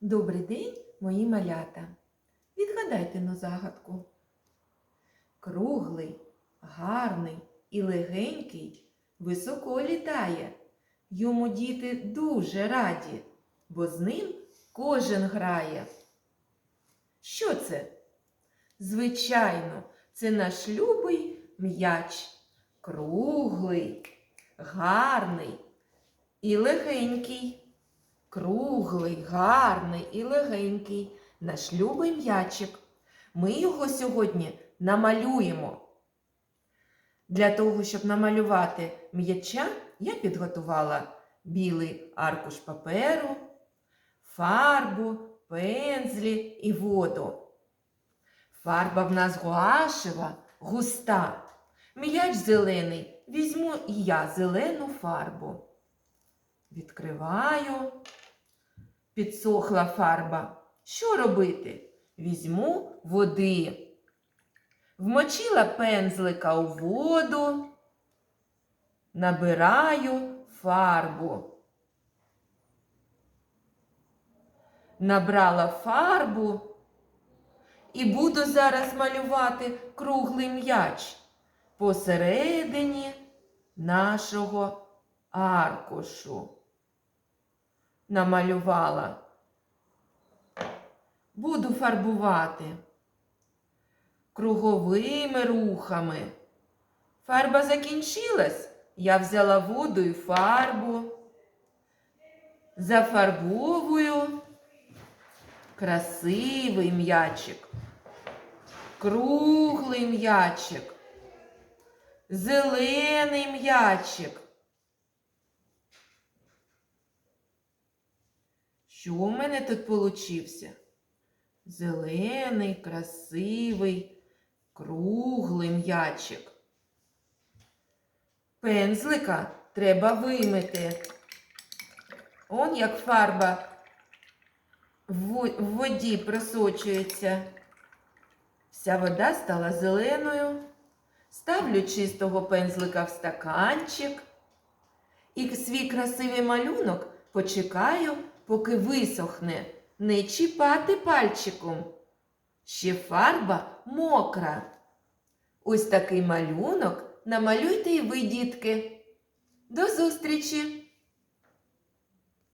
Добрий день, мої малята. Відгадайте на загадку. Круглий, гарний і легенький високо літає. Йому діти дуже раді, бо з ним кожен грає. Що це? Звичайно, це наш любий м'яч. Круглий, гарний і легенький. Круглий, гарний і легенький наш любий м'ячик. Ми його сьогодні намалюємо. Для того, щоб намалювати м'яча, я підготувала білий аркуш паперу, фарбу, пензлі і воду. Фарба в нас гуашева, густа. М'яч зелений. Візьму і я зелену фарбу. Відкриваю. Підсохла фарба. Що робити? Візьму води. Вмочила пензлика у воду, набираю фарбу. Набрала фарбу і буду зараз малювати круглий м'яч посередині нашого аркушу. Намалювала. Буду фарбувати круговими рухами. Фарба закінчилась, я взяла воду і фарбу. Зафарбовую красивий м'ячик, круглий м'ячик, зелений м'ячик. Що у мене тут получився? Зелений, красивий, круглий м'ячик. Пензлика треба вимити. Он як фарба в воді просочується. Вся вода стала зеленою. Ставлю чистого пензлика в стаканчик. І свій красивий малюнок почекаю, поки висохне. Не чіпати пальчиком. Ще фарба мокра. Ось такий малюнок намалюйте і ви, дітки. До зустрічі!